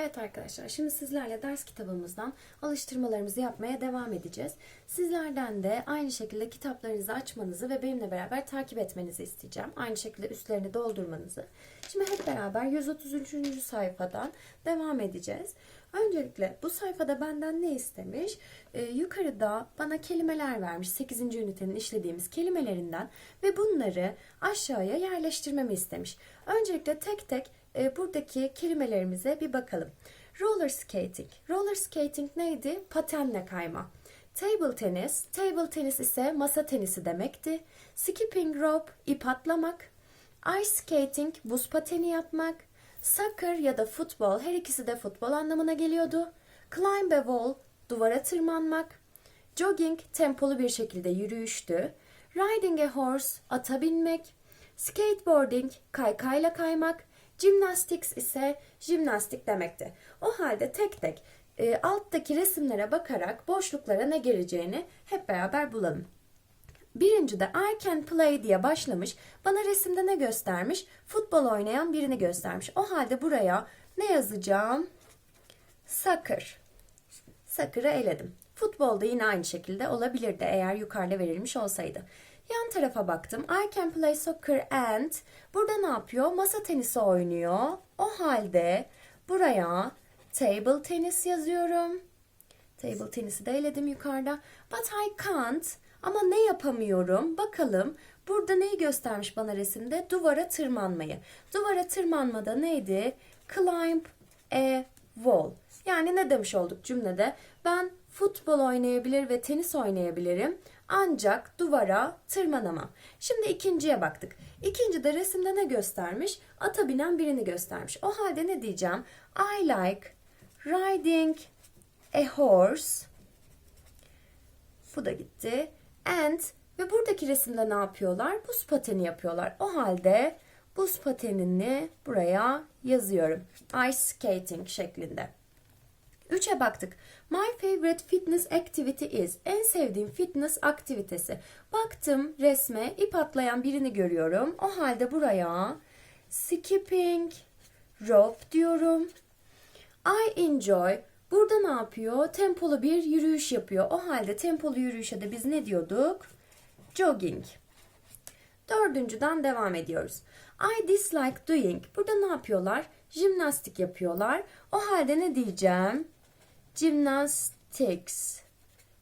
Evet arkadaşlar şimdi sizlerle ders kitabımızdan alıştırmalarımızı yapmaya devam edeceğiz. Sizlerden de aynı şekilde kitaplarınızı açmanızı ve benimle beraber takip etmenizi isteyeceğim. Aynı şekilde üstlerini doldurmanızı. Şimdi hep beraber 133. sayfadan devam edeceğiz. Öncelikle bu sayfada benden ne istemiş? Ee, yukarıda bana kelimeler vermiş 8. ünitenin işlediğimiz kelimelerinden ve bunları aşağıya yerleştirmemi istemiş. Öncelikle tek tek e, buradaki kelimelerimize bir bakalım. Roller skating. Roller skating neydi? Patenle kayma. Table tennis. Table tennis ise masa tenisi demekti. Skipping rope ip atlamak. Ice skating buz pateni yapmak. Soccer ya da futbol her ikisi de futbol anlamına geliyordu. Climb a wall duvara tırmanmak. Jogging tempolu bir şekilde yürüyüştü. Riding a horse ata binmek. Skateboarding kaykayla kaymak. Gymnastics ise jimnastik demekti. O halde tek tek e, alttaki resimlere bakarak boşluklara ne geleceğini hep beraber bulalım. Birincide I can play diye başlamış. Bana resimde ne göstermiş? Futbol oynayan birini göstermiş. O halde buraya ne yazacağım? Soccer. Soccer'ı eledim. Futbolda yine aynı şekilde olabilirdi eğer yukarıda verilmiş olsaydı. Yan tarafa baktım. I can play soccer and burada ne yapıyor? Masa tenisi oynuyor. O halde buraya table tennis yazıyorum. Table tenisi de eledim yukarıda. But I can't. Ama ne yapamıyorum? Bakalım. Burada neyi göstermiş bana resimde? Duvara tırmanmayı. Duvara tırmanmada neydi? Climb a wall. Yani ne demiş olduk cümlede? Ben futbol oynayabilir ve tenis oynayabilirim. Ancak duvara tırmanamam. Şimdi ikinciye baktık. İkincide resimde ne göstermiş? Ata binen birini göstermiş. O halde ne diyeceğim? I like riding a horse. Bu da gitti. And ve buradaki resimde ne yapıyorlar? Buz pateni yapıyorlar. O halde buz patenini buraya yazıyorum. Ice skating şeklinde. Üçe baktık. My favorite fitness activity is. En sevdiğim fitness aktivitesi. Baktım resme ip atlayan birini görüyorum. O halde buraya skipping rope diyorum. I enjoy. Burada ne yapıyor? Tempolu bir yürüyüş yapıyor. O halde tempolu yürüyüşe de biz ne diyorduk? Jogging. Dördüncüden devam ediyoruz. I dislike doing. Burada ne yapıyorlar? Jimnastik yapıyorlar. O halde ne diyeceğim? Gymnastics.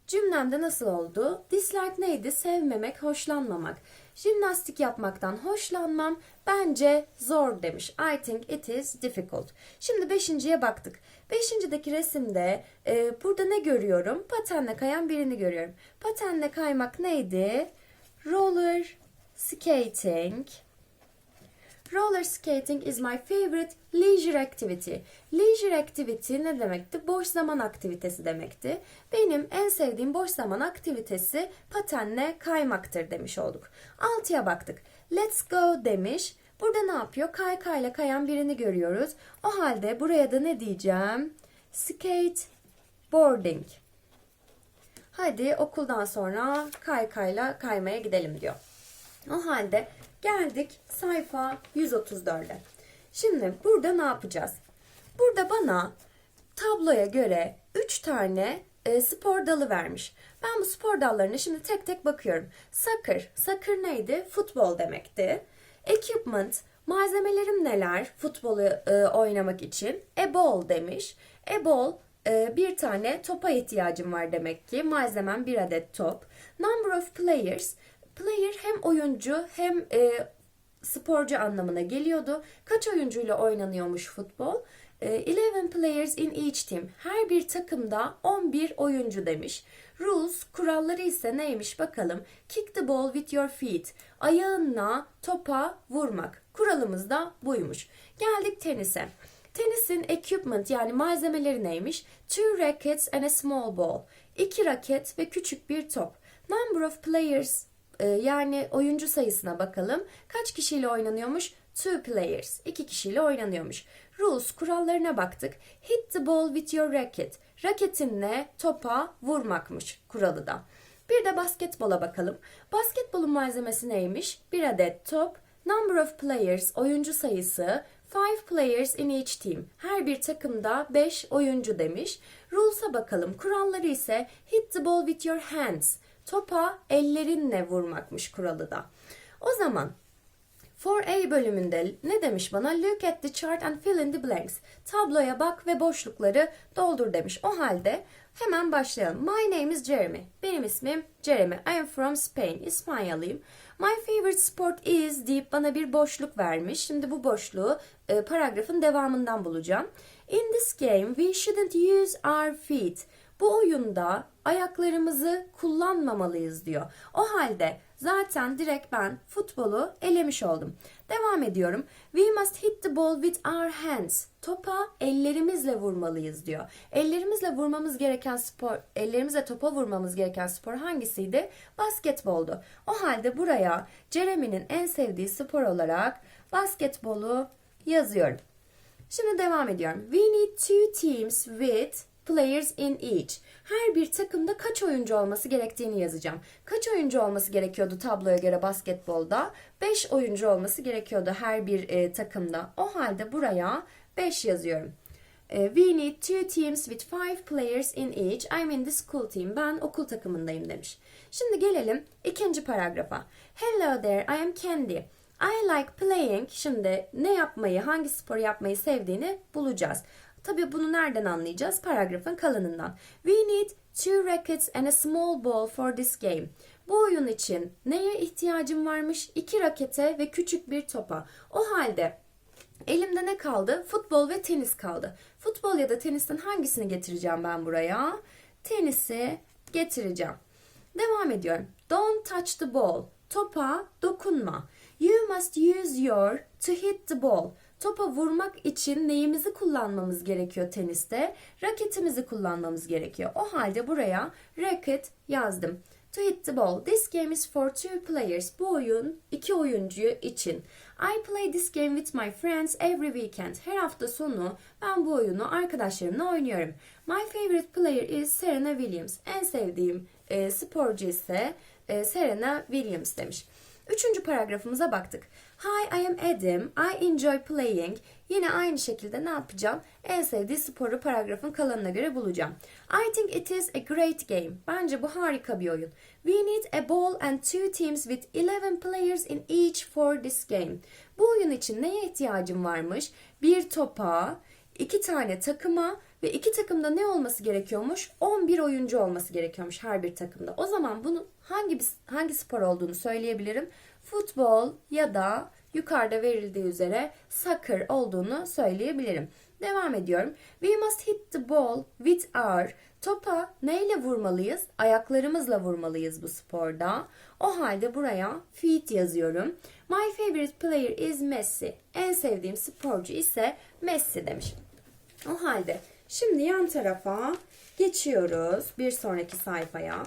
Cümlemde nasıl oldu? Dislike neydi? Sevmemek, hoşlanmamak. Jimnastik yapmaktan hoşlanmam. Bence zor demiş. I think it is difficult. Şimdi beşinciye baktık. Beşincideki resimde e, burada ne görüyorum? Patenle kayan birini görüyorum. Patenle kaymak neydi? Roller skating. Roller skating is my favorite leisure activity. Leisure activity ne demekti? Boş zaman aktivitesi demekti. Benim en sevdiğim boş zaman aktivitesi patenle kaymaktır demiş olduk. Altıya baktık. Let's go demiş. Burada ne yapıyor? Kaykayla kayan birini görüyoruz. O halde buraya da ne diyeceğim? Skateboarding. Hadi okuldan sonra kaykayla kaymaya gidelim diyor. O halde geldik sayfa 134'e. Şimdi burada ne yapacağız? Burada bana tabloya göre 3 tane e, spor dalı vermiş. Ben bu spor dallarına şimdi tek tek bakıyorum. Soccer, soccer neydi? Futbol demekti. Equipment, malzemelerim neler futbolu e, oynamak için? A ball demiş. A ball e, bir tane topa ihtiyacım var demek ki. Malzemem bir adet top. Number of players, Player hem oyuncu hem e, sporcu anlamına geliyordu. Kaç oyuncuyla oynanıyormuş futbol? E, 11 players in each team. Her bir takımda 11 oyuncu demiş. Rules, kuralları ise neymiş bakalım. Kick the ball with your feet. Ayağınla topa vurmak. Kuralımız da buymuş. Geldik tenise. Tenisin equipment yani malzemeleri neymiş? Two rackets and a small ball. İki raket ve küçük bir top. Number of players e, yani oyuncu sayısına bakalım. Kaç kişiyle oynanıyormuş? Two players. İki kişiyle oynanıyormuş. Rules kurallarına baktık. Hit the ball with your racket. Raketinle topa vurmakmış kuralı da. Bir de basketbola bakalım. Basketbolun malzemesi neymiş? Bir adet top. Number of players oyuncu sayısı. Five players in each team. Her bir takımda 5 oyuncu demiş. Rules'a bakalım. Kuralları ise hit the ball with your hands. Topa ellerinle vurmakmış kuralı da. O zaman 4A bölümünde ne demiş bana? Look at the chart and fill in the blanks. Tabloya bak ve boşlukları doldur demiş. O halde hemen başlayalım. My name is Jeremy. Benim ismim Jeremy. I am from Spain. İspanyalıyım. My favorite sport is deyip bana bir boşluk vermiş. Şimdi bu boşluğu e, paragrafın devamından bulacağım. In this game we shouldn't use our feet. Bu oyunda ayaklarımızı kullanmamalıyız diyor. O halde zaten direkt ben futbolu elemiş oldum. Devam ediyorum. We must hit the ball with our hands. Topa ellerimizle vurmalıyız diyor. Ellerimizle vurmamız gereken spor, ellerimizle topa vurmamız gereken spor hangisiydi? Basketboldu. O halde buraya Jeremy'nin en sevdiği spor olarak basketbolu yazıyorum. Şimdi devam ediyorum. We need two teams with players in each. Her bir takımda kaç oyuncu olması gerektiğini yazacağım. Kaç oyuncu olması gerekiyordu tabloya göre basketbolda? 5 oyuncu olması gerekiyordu her bir e, takımda. O halde buraya 5 yazıyorum. E, We need two teams with five players in each. I'm in the school team. Ben okul takımındayım demiş. Şimdi gelelim ikinci paragrafa. Hello there, I am Candy. I like playing. Şimdi ne yapmayı, hangi spor yapmayı sevdiğini bulacağız. Tabii bunu nereden anlayacağız? Paragrafın kalanından. We need two rackets and a small ball for this game. Bu oyun için neye ihtiyacım varmış? İki rakete ve küçük bir topa. O halde elimde ne kaldı? Futbol ve tenis kaldı. Futbol ya da tenisten hangisini getireceğim ben buraya? Tenisi getireceğim. Devam ediyorum. Don't touch the ball. Topa dokunma. You must use your to hit the ball. Topa vurmak için neyimizi kullanmamız gerekiyor teniste? Raketimizi kullanmamız gerekiyor. O halde buraya racket yazdım. To hit the ball. This game is for two players. Bu oyun iki oyuncu için. I play this game with my friends every weekend. Her hafta sonu ben bu oyunu arkadaşlarımla oynuyorum. My favorite player is Serena Williams. En sevdiğim e, sporcu ise e, Serena Williams demiş. Üçüncü paragrafımıza baktık. Hi, I am Adam. I enjoy playing. Yine aynı şekilde ne yapacağım? En sevdiği sporu paragrafın kalanına göre bulacağım. I think it is a great game. Bence bu harika bir oyun. We need a ball and two teams with 11 players in each for this game. Bu oyun için neye ihtiyacım varmış? Bir topa, iki tane takıma ve iki takımda ne olması gerekiyormuş? 11 oyuncu olması gerekiyormuş her bir takımda. O zaman bunu hangi hangi spor olduğunu söyleyebilirim. Futbol ya da yukarıda verildiği üzere soccer olduğunu söyleyebilirim. Devam ediyorum. We must hit the ball with our Topa neyle vurmalıyız? Ayaklarımızla vurmalıyız bu sporda. O halde buraya feet yazıyorum. My favorite player is Messi. En sevdiğim sporcu ise Messi demiş. O halde şimdi yan tarafa geçiyoruz bir sonraki sayfaya.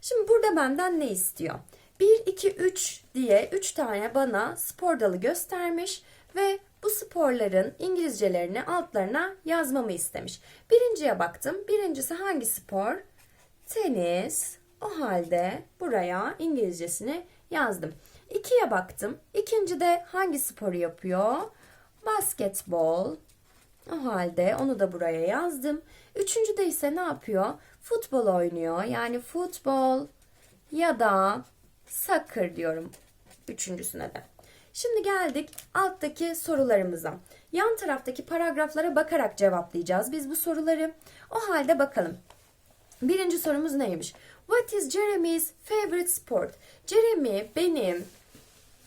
Şimdi burada benden ne istiyor? 1, 2, 3 diye 3 tane bana spor dalı göstermiş ve bu sporların İngilizcelerini altlarına yazmamı istemiş. Birinciye baktım. Birincisi hangi spor? Tenis. O halde buraya İngilizcesini yazdım. İkiye baktım. İkinci de hangi sporu yapıyor? Basketbol. O halde onu da buraya yazdım. Üçüncü de ise ne yapıyor? Futbol oynuyor. Yani futbol ya da soccer diyorum üçüncüsüne de. Şimdi geldik alttaki sorularımıza. Yan taraftaki paragraflara bakarak cevaplayacağız biz bu soruları. O halde bakalım. Birinci sorumuz neymiş? What is Jeremy's favorite sport? Jeremy benim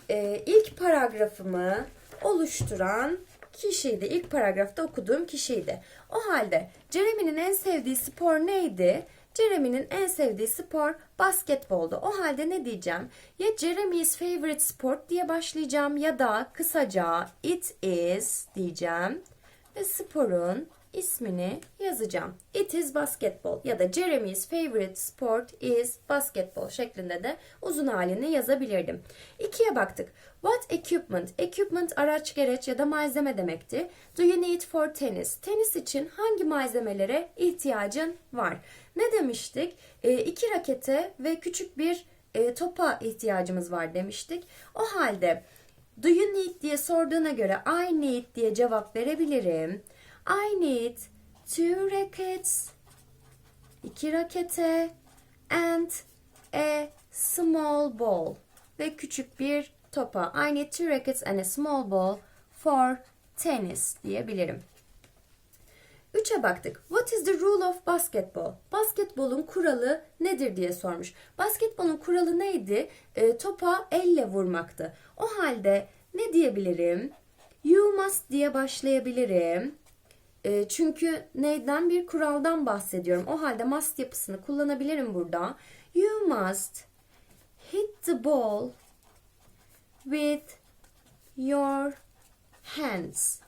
e, ilk paragrafımı oluşturan kişiydi. İlk paragrafta okuduğum kişiydi. O halde Jeremy'nin en sevdiği spor neydi? Jeremy'nin en sevdiği spor basketboldu. O halde ne diyeceğim? Ya Jeremy's favorite sport diye başlayacağım ya da kısaca it is diyeceğim ve sporun ismini yazacağım. It is basketball ya da Jeremy's favorite sport is basketball şeklinde de uzun halini yazabilirdim. İkiye baktık. What equipment? Equipment araç gereç ya da malzeme demekti. Do you need for tennis? Tenis için hangi malzemelere ihtiyacın var? Ne demiştik? E, iki rakete ve küçük bir e, topa ihtiyacımız var demiştik. O halde do you need diye sorduğuna göre I need diye cevap verebilirim. I need two rackets, iki rakete and a small ball ve küçük bir topa. I need two rackets and a small ball for tennis diyebilirim. 3'e baktık. What is the rule of basketball? Basketbolun kuralı nedir diye sormuş. Basketbolun kuralı neydi? E, topa elle vurmaktı. O halde ne diyebilirim? You must diye başlayabilirim. E, çünkü neyden bir kuraldan bahsediyorum. O halde must yapısını kullanabilirim burada. You must hit the ball with your hands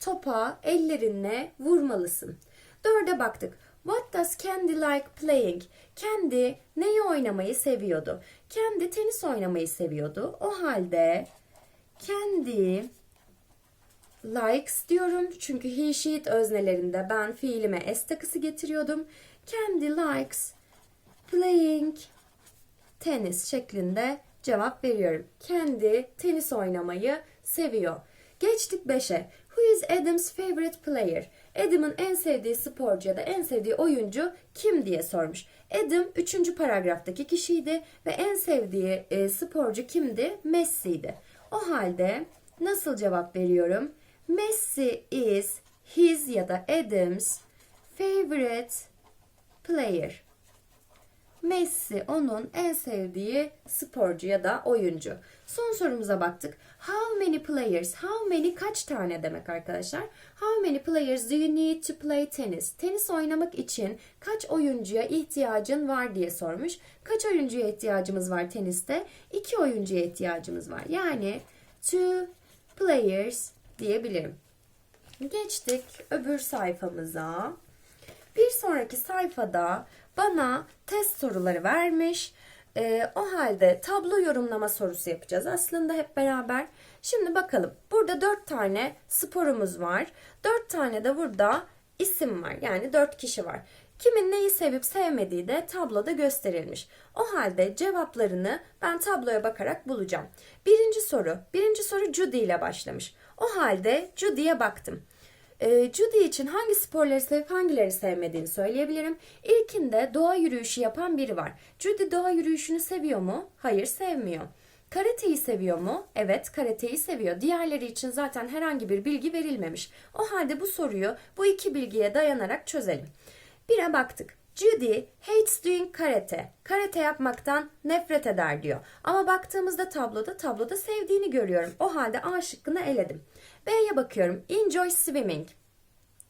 topa ellerinle vurmalısın. Dörde baktık. What does Candy like playing? Candy neyi oynamayı seviyordu? Candy tenis oynamayı seviyordu. O halde Candy likes diyorum. Çünkü he, she, it öznelerinde ben fiilime s takısı getiriyordum. Candy likes playing tenis şeklinde cevap veriyorum. Kendi tenis oynamayı seviyor. Geçtik 5'e. Who is Adam's favorite player? Adam'ın en sevdiği sporcu ya da en sevdiği oyuncu kim diye sormuş. Adam 3. paragraftaki kişiydi ve en sevdiği e, sporcu kimdi? Messi'ydi. O halde nasıl cevap veriyorum? Messi is his ya da Adam's favorite player. Messi onun en sevdiği sporcu ya da oyuncu. Son sorumuza baktık. How many players? How many kaç tane demek arkadaşlar? How many players do you need to play tennis? Tenis oynamak için kaç oyuncuya ihtiyacın var diye sormuş. Kaç oyuncuya ihtiyacımız var teniste? İki oyuncuya ihtiyacımız var. Yani two players diyebilirim. Geçtik öbür sayfamıza. Bir sonraki sayfada bana test soruları vermiş. Ee, o halde tablo yorumlama sorusu yapacağız aslında hep beraber. Şimdi bakalım. Burada dört tane sporumuz var. Dört tane de burada isim var. Yani dört kişi var. Kimin neyi sevip sevmediği de tabloda gösterilmiş. O halde cevaplarını ben tabloya bakarak bulacağım. Birinci soru. Birinci soru Judy ile başlamış. O halde Judy'ye baktım. Ee, Judy için hangi sporları sevip hangileri sevmediğini söyleyebilirim. İlkinde doğa yürüyüşü yapan biri var. Judy doğa yürüyüşünü seviyor mu? Hayır sevmiyor. Karateyi seviyor mu? Evet, karateyi seviyor. Diğerleri için zaten herhangi bir bilgi verilmemiş. O halde bu soruyu bu iki bilgiye dayanarak çözelim. Bire baktık. Judy hates doing karate. Karate yapmaktan nefret eder diyor. Ama baktığımızda tabloda tabloda sevdiğini görüyorum. O halde A şıkkını eledim. B'ye bakıyorum. Enjoy swimming.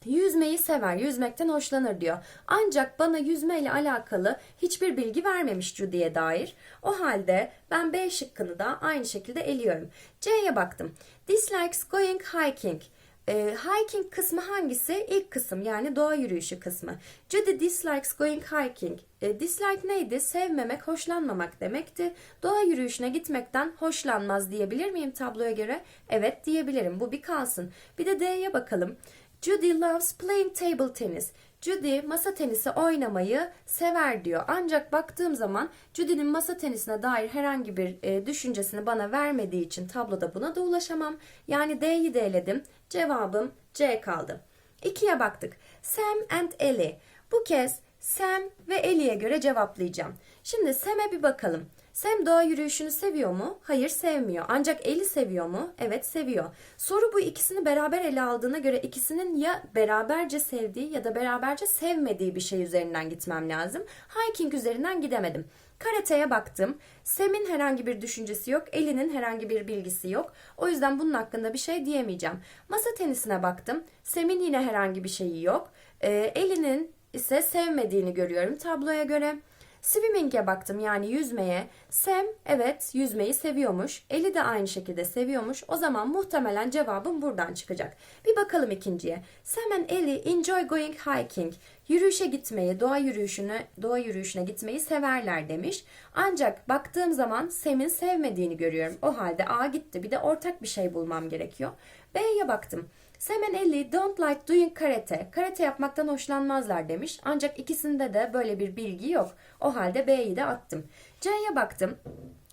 Yüzmeyi sever, yüzmekten hoşlanır diyor. Ancak bana yüzmeyle alakalı hiçbir bilgi vermemiş Judy'ye dair. O halde ben B şıkkını da aynı şekilde eliyorum. C'ye baktım. Dislikes going hiking. E, hiking kısmı hangisi? İlk kısım yani doğa yürüyüşü kısmı. Judy dislikes going hiking. E, dislike neydi? Sevmemek, hoşlanmamak demekti. Doğa yürüyüşüne gitmekten hoşlanmaz diyebilir miyim tabloya göre? Evet diyebilirim. Bu bir kalsın. Bir de D'ye bakalım. Judy loves playing table tennis. Judy masa tenisi oynamayı sever diyor. Ancak baktığım zaman Judy'nin masa tenisine dair herhangi bir e, düşüncesini bana vermediği için tabloda buna da ulaşamam. Yani D'yi de. Cevabım C kaldı. İkiye baktık. Sam and Ellie. Bu kez Sam ve Ellie'ye göre cevaplayacağım. Şimdi Sam'e bir bakalım. Sam doğa yürüyüşünü seviyor mu? Hayır sevmiyor. Ancak Ellie seviyor mu? Evet seviyor. Soru bu ikisini beraber ele aldığına göre ikisinin ya beraberce sevdiği ya da beraberce sevmediği bir şey üzerinden gitmem lazım. Hiking üzerinden gidemedim. Karate'ye baktım. Sam'in herhangi bir düşüncesi yok. Ellie'nin herhangi bir bilgisi yok. O yüzden bunun hakkında bir şey diyemeyeceğim. Masa tenisine baktım. Sam'in yine herhangi bir şeyi yok. Ee, Ellie'nin ise sevmediğini görüyorum tabloya göre. Swimming'e baktım yani yüzmeye. Sam evet yüzmeyi seviyormuş. Eli de aynı şekilde seviyormuş. O zaman muhtemelen cevabım buradan çıkacak. Bir bakalım ikinciye. Sam and Ellie enjoy going hiking. Yürüyüşe gitmeyi, doğa yürüyüşüne, doğa yürüyüşüne gitmeyi severler demiş. Ancak baktığım zaman Sam'in sevmediğini görüyorum. O halde A gitti. Bir de ortak bir şey bulmam gerekiyor. B'ye baktım. Sam and Ellie don't like doing karate. Karate yapmaktan hoşlanmazlar demiş. Ancak ikisinde de böyle bir bilgi yok. O halde B'yi de attım. C'ye baktım.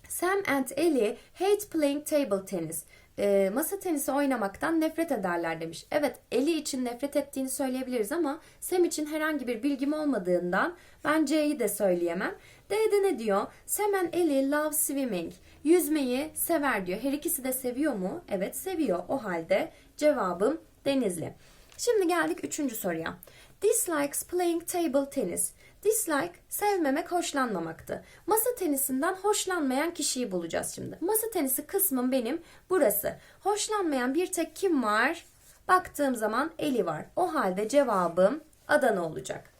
Sam and Ellie hate playing table tennis. Ee, masa tenisi oynamaktan nefret ederler demiş. Evet Ellie için nefret ettiğini söyleyebiliriz ama Sam için herhangi bir bilgim olmadığından ben C'yi de söyleyemem. D'de ne diyor? Sam and Ellie love swimming. Yüzmeyi sever diyor. Her ikisi de seviyor mu? Evet seviyor. O halde cevabım Denizli. Şimdi geldik üçüncü soruya. Dislikes playing table tennis. Dislike sevmemek, hoşlanmamaktı. Masa tenisinden hoşlanmayan kişiyi bulacağız şimdi. Masa tenisi kısmım benim burası. Hoşlanmayan bir tek kim var? Baktığım zaman Eli var. O halde cevabım Adana olacak.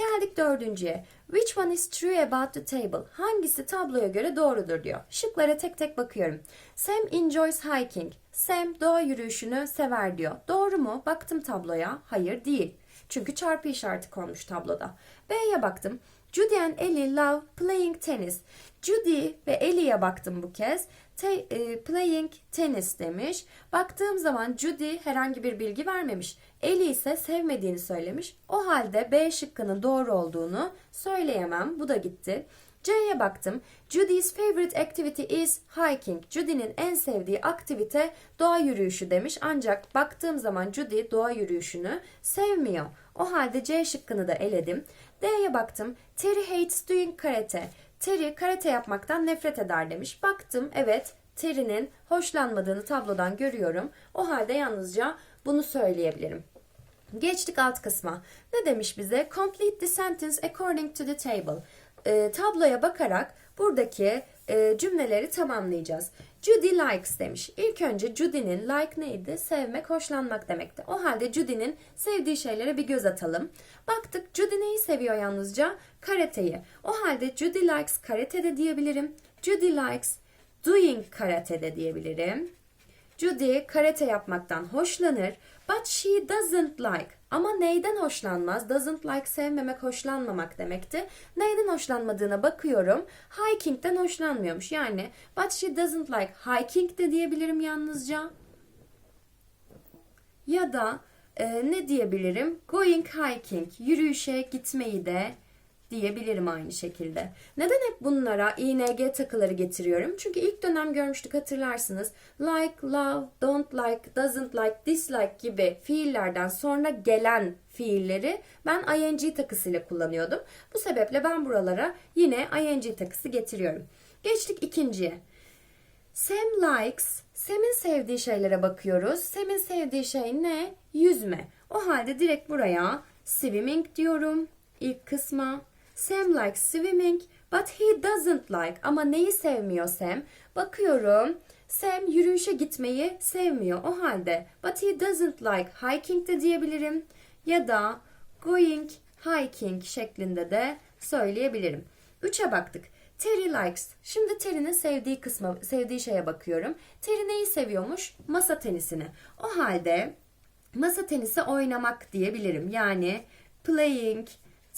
Geldik dördüncüye. Which one is true about the table? Hangisi tabloya göre doğrudur diyor. Şıklara tek tek bakıyorum. Sam enjoys hiking. Sam doğa yürüyüşünü sever diyor. Doğru mu? Baktım tabloya. Hayır değil. Çünkü çarpı işareti konmuş tabloda. B'ye baktım. Judy and Ellie love playing tennis. Judy ve Ellie'ye baktım bu kez. Te- e, playing tennis demiş. Baktığım zaman Judy herhangi bir bilgi vermemiş. Ellie ise sevmediğini söylemiş. O halde B şıkkının doğru olduğunu söyleyemem. Bu da gitti. C'ye baktım. Judy's favorite activity is hiking. Judy'nin en sevdiği aktivite doğa yürüyüşü demiş. Ancak baktığım zaman Judy doğa yürüyüşünü sevmiyor. O halde C şıkkını da eledim. D'ye baktım. Terry hates doing karate. Terry karate yapmaktan nefret eder demiş. Baktım evet Terry'nin hoşlanmadığını tablodan görüyorum. O halde yalnızca bunu söyleyebilirim. Geçtik alt kısma. Ne demiş bize? Complete the sentence according to the table. E, tabloya bakarak buradaki e, cümleleri tamamlayacağız. Judy likes demiş. İlk önce Judy'nin like neydi? Sevmek, hoşlanmak demekti. O halde Judy'nin sevdiği şeylere bir göz atalım. Baktık Judy neyi seviyor yalnızca? Karateyi. O halde Judy likes karate de diyebilirim. Judy likes doing karate de diyebilirim. Judy karate yapmaktan hoşlanır. But she doesn't like. Ama neyden hoşlanmaz? Doesn't like sevmemek, hoşlanmamak demekti. Neyden hoşlanmadığına bakıyorum. Hiking'den hoşlanmıyormuş. Yani but she doesn't like hiking de diyebilirim yalnızca. Ya da e, ne diyebilirim? Going hiking, yürüyüşe gitmeyi de diyebilirim aynı şekilde. Neden hep bunlara ing takıları getiriyorum? Çünkü ilk dönem görmüştük hatırlarsınız. Like, love, don't like, doesn't like, dislike gibi fiillerden sonra gelen fiilleri ben ing takısıyla kullanıyordum. Bu sebeple ben buralara yine ing takısı getiriyorum. Geçtik ikinciye. Sam likes. Sam'in sevdiği şeylere bakıyoruz. Sam'in sevdiği şey ne? Yüzme. O halde direkt buraya swimming diyorum. İlk kısma. Sam likes swimming but he doesn't like. Ama neyi sevmiyor Sam? Bakıyorum. Sam yürüyüşe gitmeyi sevmiyor. O halde but he doesn't like hiking de diyebilirim. Ya da going hiking şeklinde de söyleyebilirim. Üçe baktık. Terry likes. Şimdi Terry'nin sevdiği kısma, sevdiği şeye bakıyorum. Terry neyi seviyormuş? Masa tenisini. O halde masa tenisi oynamak diyebilirim. Yani playing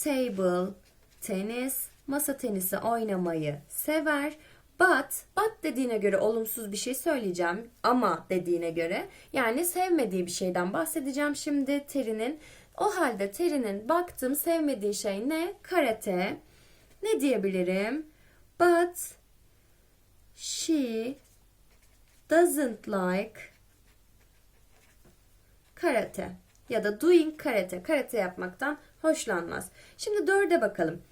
table tenis, masa tenisi oynamayı sever. But, but dediğine göre olumsuz bir şey söyleyeceğim. Ama dediğine göre yani sevmediği bir şeyden bahsedeceğim şimdi Terry'nin. O halde Terry'nin baktığım sevmediği şey ne? Karate. Ne diyebilirim? But she doesn't like karate ya da doing karate. Karate yapmaktan hoşlanmaz. Şimdi dörde bakalım.